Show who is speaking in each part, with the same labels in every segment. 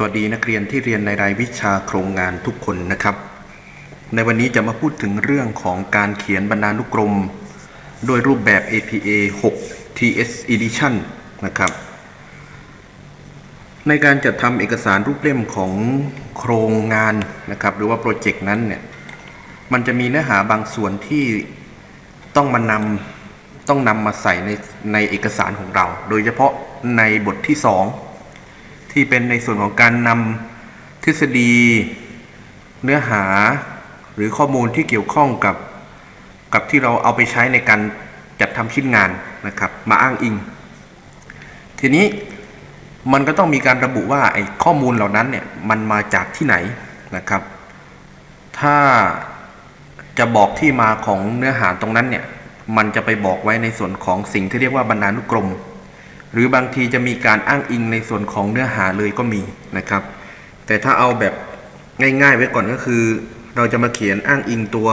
Speaker 1: สวัสดีนักเรียนที่เรียนในรายวิชาโครงงานทุกคนนะครับ ในวันนี้จะมาพูดถึงเรื่องของการเขียนบรรณานุกรม โดยรูปแบบ APA 6 TS Edition นะครับ ในการจัดทำเอกสารรูปเล่มของโครงงานนะครับ หรือว่าโปรเจกต์นั้นเนี่ย มันจะมีเนื้อหาบางส่วนที่ต้องมานำต้องนำมาใส่ในในเอกสารของเรา โดยเฉพาะในบทที่ 2 ที่เป็นในส่วนของการนำทฤษฎี เนื้อหาหรือข้อมูลที่เกี่ยวข้องกับ กับที่เราเอาไปใช้ในการจัดทำชิ้นงานนะครับ มาอ้างอิง ทีนี้มันก็ต้องมีการระบุว่าไอ้ข้อมูลเหล่านั้นเนี่ยมันมาจากที่ไหนนะครับ ถ้าจะบอกที่มาของเนื้อหาตรงนั้นเนี่ย มันจะไปบอกไว้ในส่วนของสิ่งที่เรียกว่าบรรณานุกรม หรือบางทีจะมีการอ้างอิงในส่วนของเนื้อหาเลยก็มีนะครับ แต่ถ้าเอาแบบง่าย ๆ ไว้ก่อนก็คือ เราจะมาเขียนอ้างอิงตัว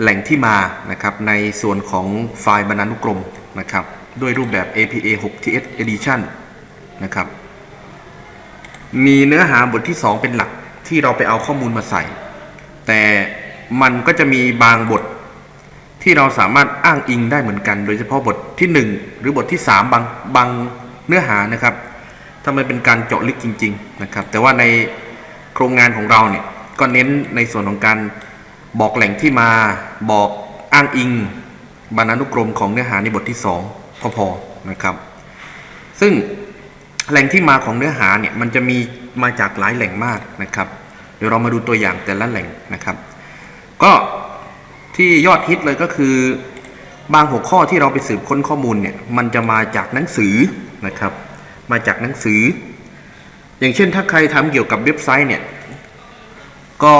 Speaker 1: แหล่งที่มานะครับในส่วนของไฟล์บรรณานุกรมนะครับด้วยรูปแบบ APA 6 TS Edition นะครับมีเนื้อหาบทที่ 2 เป็นหลักที่เราไปเอาข้อมูลมาใส่ แต่มันก็จะมีบางบท ที่เราสามารถอ้างอิงได้เหมือนกัน โดยเฉพาะบทที่ 1 หรือบทที่ 3 บางบางเนื้อหานะครับถ้ามันเป็นการเจาะลึกจริง ๆนะครับ แต่ว่าในโครงงานของเราเนี่ยก็เน้นในส่วนของการบอกแหล่งที่มาบอกอ้างอิงบรรณานุกรมของเนื้อหาในบทที่2ก็พอนะครับ ซึ่งแหล่งที่มาของเนื้อหาเนี่ยมันจะมีมาจากหลายแหล่งมากนะครับ เดี๋ยวเรามาดูตัวอย่างแต่ละแหล่งนะครับ ก็ ที่ยอดฮิตเลยก็คือบางหัวข้อที่เราไปสืบค้นข้อมูลเนี่ยมันจะมาจากหนังสือนะครับ มาจากหนังสือ อย่างเช่นถ้าใครทำเกี่ยวกับเว็บไซต์เนี่ยก็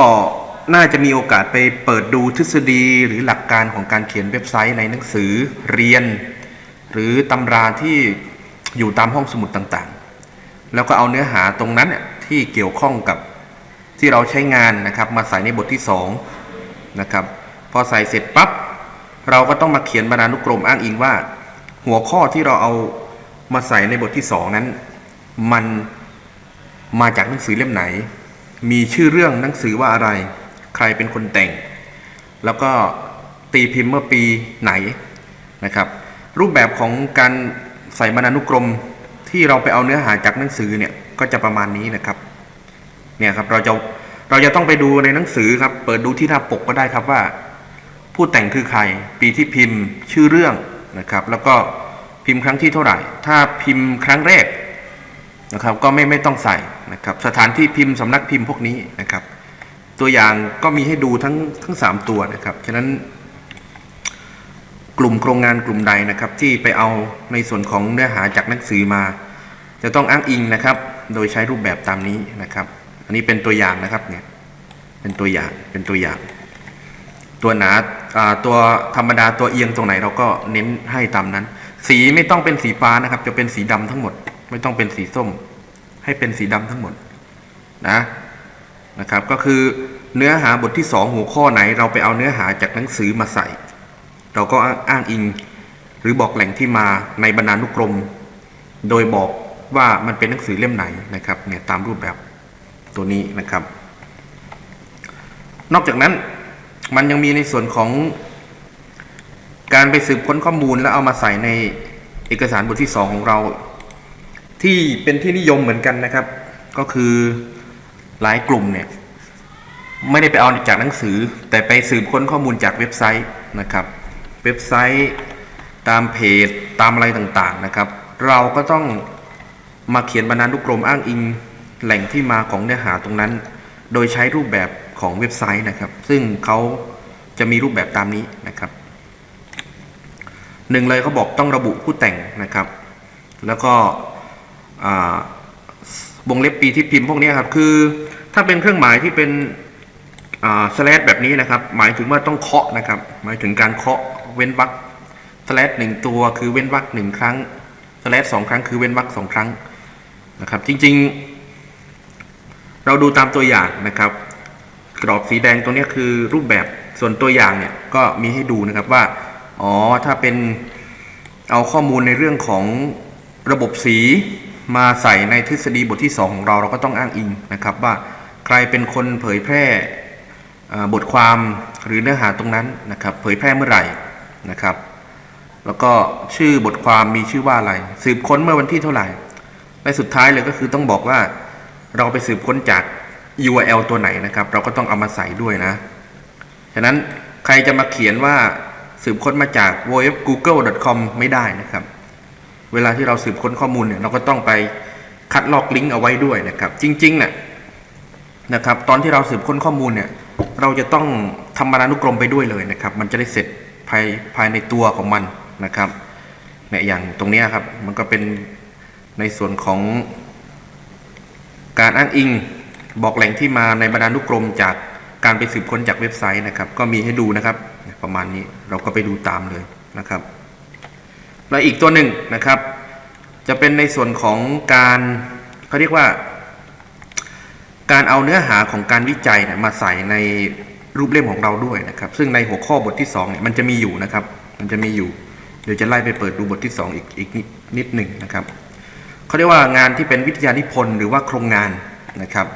Speaker 1: น่าจะมีโอกาสไปเปิดดูทฤษฎีหรือหลักการของการเขียนเว็บไซต์ในหนังสือเรียน หรือตำราที่อยู่ตามห้องสมุดต่างๆ แล้วก็เอาเนื้อหาตรงนั้นเนี่ยที่เกี่ยวข้องกับที่เราใช้งานนะครับ มาใส่ในบทที่2นะครับ พอใส่เสร็จปั๊บเราก็ต้องมาเขียนบรรณานุกรมอ้างอิงว่า หัวข้อที่เราเอามาใส่ในบทที่2นั้น มันมาจากหนังสือเล่มไหน มีชื่อเรื่องหนังสือว่าอะไร ใครเป็นคนแต่ง แล้วก็ตีพิมพ์เมื่อปีไหนนะครับ รูปแบบของการใส่บรรณานุกรมที่เราไปเอาเนื้อหาจากหนังสือเนี่ยก็จะประมาณนี้นะครับเนี่ยครับเราจะเราจะต้องไปดูในหนังสือครับ เปิดดูที่หน้าปกก็ได้ครับว่า ผู้แต่งคือใคร ปีที่พิมพ์ชื่อเรื่องนะครับ แล้วก็พิมพ์ครั้งที่เท่าไหร่ ถ้าพิมพ์ครั้งแรกนะครับ ก็ไม่ไม่ต้องใส่นะครับ สถานที่พิมพ์สำนักพิมพ์พวกนี้นะครับ ตัวอย่างก็มีให้ดูทั้งทั้งสามตัวนะครับ ฉะนั้นกลุ่มโครงงานกลุ่มใดนะครับ ที่ไปเอาในส่วนของเนื้อหาจากหนังสือมา จะต้องอ้างอิงนะครับ โดยใช้รูปแบบตามนี้นะครับ อันนี้เป็นตัวอย่างนะครับเนี่ยเป็นตัวอย่างเป็นตัวอย่าง ตัวหนาอ่าตัวธรรมดาตัวเอียงตรงไหนเราก็เน้นให้ตามนั้น สีไม่ต้องเป็นสีฟ้านะครับ จะเป็นสีดำทั้งหมด ไม่ต้องเป็นสีส้ม ให้เป็นสีดำทั้งหมดนะนะครับ ก็คือเนื้อหาบทที่สองหัวข้อไหน เราไปเอาเนื้อหาจากหนังสือมาใส่ เราก็อ้างอิง หรือบอกแหล่งที่มาในบรรณานุกรม โดยบอกว่ามันเป็นหนังสือเล่มไหนนะครับเนี่ยตามรูปแบบตัวนี้นะครับ นอกจากนั้น มันยังมีในส่วนของการไปสืบค้นข้อมูลแล้วเอามาใส่ในเอกสารบทที่สองของเรา ที่เป็นที่นิยมเหมือนกันนะครับ ก็คือหลายกลุ่มเนี่ย ไม่ได้ไปเอาจากหนังสือ แต่ไปสืบค้นข้อมูลจากเว็บไซต์นะครับ เว็บไซต์ตามเพจตามอะไรต่างๆนะครับ เราก็ต้องมาเขียนบรรณานุกรมอ้างอิงแหล่งที่มาของเนื้อหาตรงนั้น โดยใช้รูปแบบของเว็บไซต์นะครับ ซึ่งเขาจะมีรูปแบบตามนี้นะครับหนึ่งเลยเขาบอกต้องระบุผู้แต่งนะครับ แล้วก็อ่าวงเล็บปีที่พิมพ์พวกนี้ครับ คือถ้าเป็นเครื่องหมายที่เป็นสแลดแบบนี้นะครับ หมายถึงว่าต้องเคาะนะครับ หมายถึงการเคาะเว้นวรรคสแลดหนึ่งตัวคือเว้นวรรคหนึ่งครั้งสแลดสองครั้งคือเว้นวรรคสองครั้งนะครับ จริง ๆ เราดูตามตัวอย่างนะครับ กรอบสีแดงตรงนี้คือรูปแบบส่วนตัวอย่างเนี่ยก็มีให้ดูนะครับว่าอ๋อถ้าเป็นเอาข้อมูลในเรื่องของระบบสีมาใส่ในทฤษฎีบทที่ 2 ของเราเราก็ต้องอ้างอิงนะครับ ว่าใครเป็นคนเผยแพร่บทความหรือเนื้อหาตรงนั้นนะครับ เผยแพร่เมื่อไหร่นะครับ แล้วก็ชื่อบทความมีชื่อว่าอะไร สืบค้นเมื่อวันที่เท่าไหร่และสุดท้ายเลยก็คือต้องบอกว่า เราไปสืบค้นจาก URL ตัวไหนนะครับ เราก็ต้องเอามาใส่ด้วยนะ ฉะนั้นใครจะมาเขียนว่าสืบค้นมาจาก www.google.com ไม่ได้นะครับ เวลาที่เราสืบค้นข้อมูลเนี่ยเราก็ต้องไปคัดลอกลิงก์เอาไว้ด้วยนะครับ จริงๆเนี่ยนะครับ ตอนที่เราสืบค้นข้อมูลเนี่ย เราจะต้องทำบรรณานุกรมไปด้วยเลยนะครับ มันจะได้เสร็จภายภายในตัวของมันนะครับเนี่ยอย่างตรงนี้ครับ มันก็เป็นในส่วนของ การอ้างอิงบอกแหล่งที่มาในบรรณานุกรมจากการไปสืบค้นจากเว็บไซต์นะครับ ก็มีให้ดูนะครับ ประมาณนี้เราก็ไปดูตามเลยนะครับและอีกตัวหนึ่งนะครับ จะเป็นในส่วนของการเขาเรียกว่า การเอาเนื้อหาของการวิจัยนี่ยมาใส่ในรูปเล่มของเราด้วยนะครับ ซึ่งในหัวข้อบทที่2เนี่ยมันจะมีอยู่นะครับ มันจะมีอยู่ เดี๋ยวจะไล่ไปเปิดดูบทที่ 2 อีกอีกนิดนิดหนึ่งนะครับ เขาเรียกว่างานที่เป็นวิทยานิพนธ์หรือว่าโครงงานนะครับ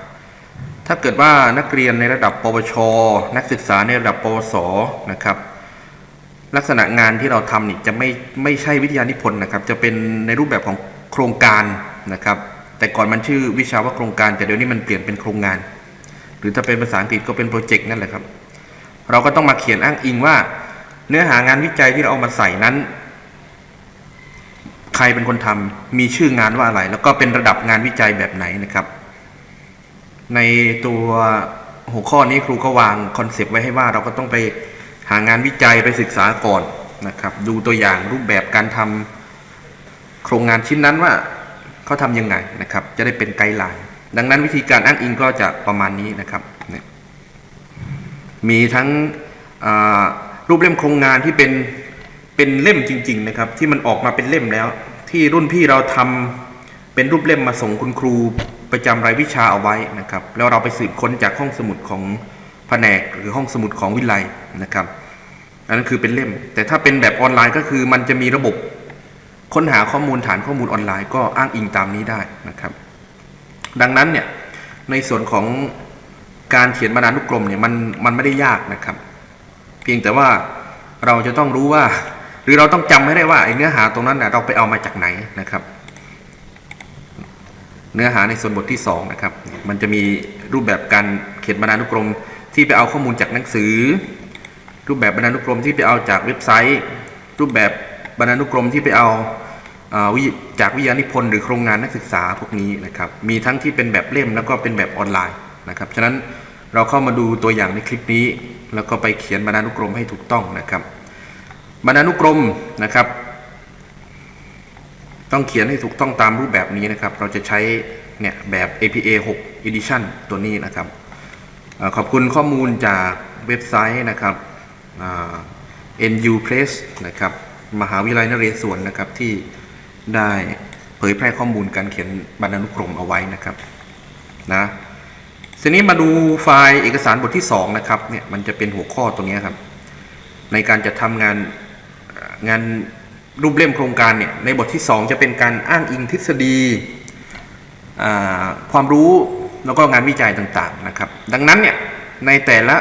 Speaker 1: ถ้าเกิดว่านักเรียนในระดับ ปวช นักศึกษาในระดับ ปวสนะครับลักษณะงานที่เราทำนี่จะไม่ไม่ใช่วิทยานิพนธ์นะครับ จะเป็นในรูปแบบของโครงการนะครับ แต่ก่อนมันชื่อวิชาว่าโครงการ แต่เดี๋ยวนี้มันเปลี่ยนเป็นโครงงาน หรือถ้าเป็นภาษาอังกฤษก็เป็นโปรเจกต์นั่นแหละครับ เราก็ต้องมาเขียนอ้างอิงว่า เนื้อหางานวิจัยที่เราเอามาใส่นั้น ใครเป็นคนทำมีชื่องานว่าอะไร แล้วก็เป็นระดับงานวิจัยแบบไหนนะครับ ในตัวหัวข้อนี้ครูก็วางคอนเซปต์ไว้ให้ว่าเราก็ต้องไปหางานวิจัยไปศึกษาก่อนนะครับ ดูตัวอย่างรูปแบบการทำโครงงานชิ้นนั้นว่าเขาทำยังไงนะครับ จะได้เป็นไกด์ไลน์ดังนั้นวิธีการอ้างอิงก็จะประมาณนี้นะครับ มีทั้งรูปเล่มโครงงานที่เป็น เป็นเล่มจริง ๆ นะครับ ที่มันออกมาเป็นเล่มแล้ว ที่รุ่นพี่เราทำเป็นรูปเล่มมาส่งคุณครูประจำรายวิชาเอาไว้นะครับ แล้วเราไปสืบค้นจากห้องสมุดของแผนกหรือห้องสมุดของวิไลนะครับอันนั้นคือเป็นเล่ม แต่ถ้าเป็นแบบออนไลน์ก็คือมันจะมีระบบค้นหาข้อมูลฐานข้อมูลออนไลน์ก็อ้างอิงตามนี้ได้นะครับ ดังนั้นเนี่ยในส่วนของการเขียนบรรณานุกรมเนี่ยมันมันไม่ได้ยากนะครับ เพียงแต่ว่าเราจะต้องรู้ว่า หรือเราต้องจำให้ได้ว่าไอ้เนื้อหาตรงนั้นน่ะเราไปเอามาจากไหนนะครับ เนื้อหาในส่วนบทที่สองนะครับ มันจะมีรูปแบบการเขียนบรรณานุกรม ที่ไปเอาข้อมูลจากหนังสือ รูปแบบบรรณานุกรมที่ไปเอาจากเว็บไซต์ รูปแบบบรรณานุกรมที่ไปเอาอ่าจากวิทยานิพนธ์หรือโครงงานนักศึกษาพวกนี้นะครับ มีทั้งที่เป็นแบบเล่มแล้วก็เป็นแบบออนไลน์นะครับ ฉะนั้นเราเข้ามาดูตัวอย่างในคลิปนี้ แล้วก็ไปเขียนบรรณานุกรมให้ถูกต้องนะครับ บรรณานุกรมนะครับ ต้องเขียนให้ถูกต้องตามรูปแบบนี้นะครับ เราจะใช้เนี่ยแบบ APA 6 Edition ตัวนี้นะครับอขอบคุณข้อมูลจากเว็บไซต์นะครับ NU Press นะครับ มหาวิทยาลัยนเรศวรนะครับที่ได้เผยแพร่ข้อมูลการเขียนบรรณานุกรมเอาไว้นะครับนะทีนี้มาดูไฟล์เอกสารบทที่2นะครับเนี่ยมันจะเป็นหัวข้อตรงนี้ครับ ในการจะทำงาน งานรูปเล่มโครงการเนี่ยในบทที่ 2 จะเป็นการอ้างอิงทฤษฎีความรู้แล้วก็งานวิจัยต่างๆนะครับ ดังนั้นเนี่ยในแต่ละ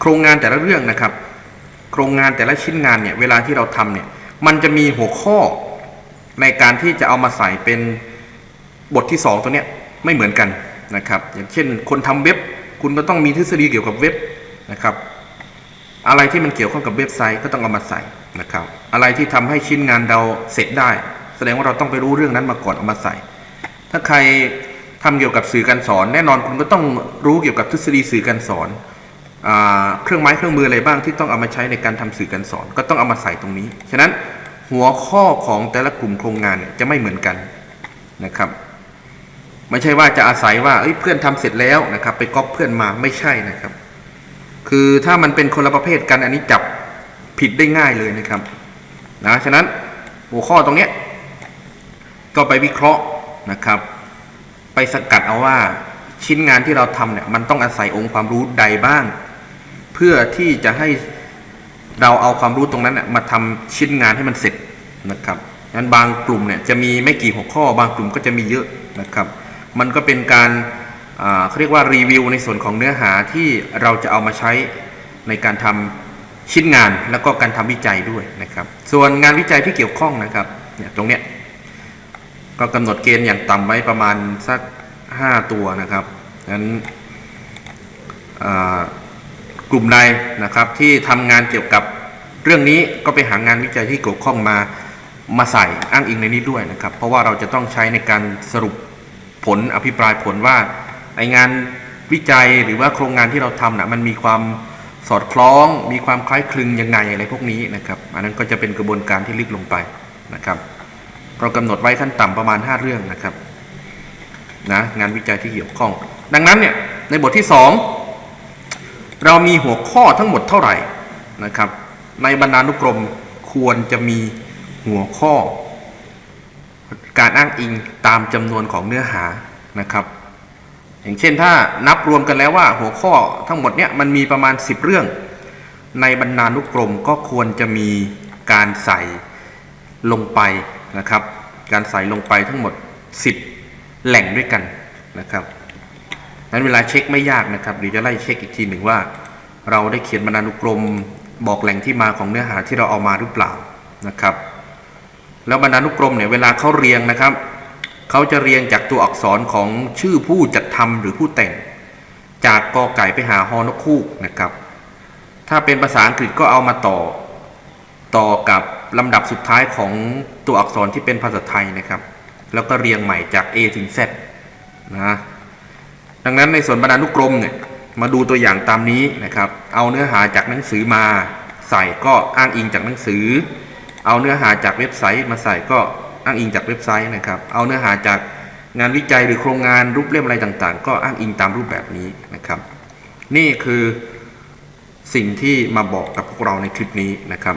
Speaker 1: โครงงานแต่ละเรื่องนะครับ โครงงานแต่ละชิ้นงานเนี่ยเวลาที่เราทำเนี่ยมันจะมีหัวข้อในการที่จะเอามาใส่เป็นบทที่ 2 ตัวเนี้ยไม่เหมือนกันนะครับ อย่างเช่น คนทำเว็บ คุณก็ต้องมีทฤษฎีเกี่ยวกับเว็บนะครับ อะไรที่มันเกี่ยวข้องกับเว็บไซต์ก็ต้องเอามาใส่นะครับ อะไรที่ทำให้ชิ้นงานเราเสร็จได้ แสดงว่าเราต้องไปรู้เรื่องนั้นมาก่อนเอามาใส่ ถ้าใครทำเกี่ยวกับสื่อการสอน แน่นอนคุณก็ต้องรู้เกี่ยวกับทฤษฎีสื่อการสอนอเครื่องไม้เครื่องมืออะไรบ้างที่ต้องเอามาใช้ในการทำสื่อการสอน ก็ต้องเอามาใส่ตรงนี้ ฉะนั้นหัวข้อของแต่ละกลุ่มโครงงานเนี่ยจะไม่เหมือนกันนะครับ ไม่ใช่ว่าจะอาศัยว่าเเพื่อนทำเสร็จแล้วนะครับ ไปก๊อปเพื่อนมาไม่ใช่นะครับ คือถ้ามันเป็นคนละประเภทกันอันนี้จับผิดได้ง่ายเลยนะครับนะฉะนั้นหัวข้อตรงเนี้ยก็ไปวิเคราะห์นะครับ ไปสกัดเอาว่าชิ้นงานที่เราทำเนี่ยมันต้องอาศัยองค์ความรู้ใดบ้าง เพื่อที่จะให้เราเอาความรู้ตรงนั้นน่ะมาทำชิ้นงานให้มันเสร็จนะครับงั้นบางกลุ่มเนี่ยจะมีไม่กี่หัวข้อบางกลุ่มก็จะมีเยอะนะครับ มันก็เป็นการ เขาเรียกว่ารีวิวในส่วนของเนื้อหาที่เราจะเอามาใช้ในการทำชิ้นงานแล้วก็การทำวิจัยด้วยนะครับ ส่วนงานวิจัยที่เกี่ยวข้องนะครับเนี่ยตรงเนี้ยก็กำหนดเกณฑ์อย่างต่ำไว้ประมาณสัก 5 ตัวนะครับงั้นกลุ่มใดนะครับที่ทำงานเกี่ยวกับเรื่องนี้ก็ไปหางานวิจัยที่เกี่ยวข้องมามาใส่อ้างอิงในนี้ด้วยนะครับ เพราะว่าเราจะต้องใช้ในการสรุปผลอภิปรายผลว่า ไองานวิจัยหรือว่าโครงงานที่เราทำนะมันมีความสอดคล้อง มีความคล้ายคลึงยังไงอะไรพวกนี้นะครับ อันนั้นก็จะเป็นกระบวนการที่ลึกลงไปนะครับ เรากำหนดไว้ขั้นต่ำประมาณ 5 เรื่องนะครับนะงานวิจัยที่เกี่ยวข้อง ดังนั้นเนี่ยในบทที่ 2 เรามีหัวข้อทั้งหมดเท่าไหร่นะครับ ในบรรณานุกรมควรจะมีหัวข้อ การอ้างอิงตามจำนวนของเนื้อหานะครับ อย่างเช่นถ้านับรวมกันแล้วว่าหัวข้อทั้งหมดเนี่ยมันมีประมาณ 10 เรื่อง ในบรรณานุกรมก็ควรจะมีการใส่ลงไปนะครับ การใส่ลงไปทั้งหมด 10 แหล่งด้วยกันนะครับนั้นเวลาเช็คไม่ยากนะครับเดี๋ยวจะไล่เช็คอีกทีหนึ่งว่า เราได้เขียนบรรณานุกรมบอกแหล่งที่มาของเนื้อหาที่เราเอามาหรือเปล่านะครับ แล้วบรรณานุกรมเนี่ยเวลาเขาเรียงนะครับเขาจะเรียงจากตัวอักษรของชื่อผู้จัด ทำหรือผู้แต่ง จากกอไก่ไปหาฮอนกคูกนะครับ ถ้าเป็นภาษาอังกฤษก็เอามาต่อ ต่อกับลำดับสุดท้ายของตัวอักษรที่เป็นภาษาไทยนะครับ แล้วก็เรียงใหม่จาก A ถึง Z นะดังนั้นในส่วนบรรณานุกรมเนี่ยมาดูตัวอย่างตามนี้นะครับ เอาเนื้อหาจากหนังสือมาใส่ก็อ้างอิงจากหนังสือ เอาเนื้อหาจากเว็บไซต์มาใส่ก็อ้างอิงจากเว็บไซต์นะครับ เอาเนื้อหาจาก งานวิจัยหรือโครงงานรูปเล่มอะไรต่างๆ ก็อ้างอิงตามรูปแบบนี้นะครับ นี่คือสิ่งที่มาบอกกับพวกเราในคลิปนี้นะครับ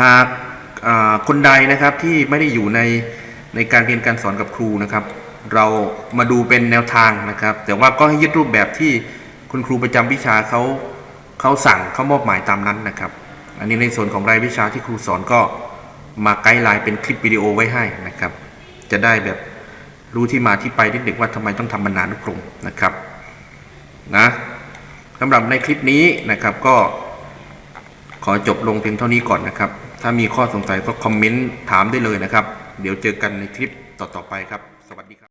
Speaker 1: หากคนใดนะครับที่ไม่ได้อยู่ในในการเรียนการสอนกับครูนะครับ เรามาดูเป็นแนวทางนะครับ แต่ว่าก็ให้ยึดรูปแบบที่คุณครูประจำวิชาเขาเขาสั่งเขามอบหมายตามนั้นนะครับ อันนี้ในส่วนของรายวิชาที่ครูสอนก็มาไกด์ไลน์เป็นคลิปวิดีโอไว้ให้นะครับ จะได้แบบ รู้ที่มาที่ไปนิดหนึ่งว่าทำไมต้องทำบรรณานุกรมนะครับนะสำหรับในคลิปนี้นะครับก็ขอจบลงเพียงเท่านี้ก่อนนะครับ ถ้ามีข้อสงสัยก็คอมเมนต์ถามได้เลยนะครับ เดี๋ยวเจอกันในคลิปต่อๆไปครับ สวัสดีครับ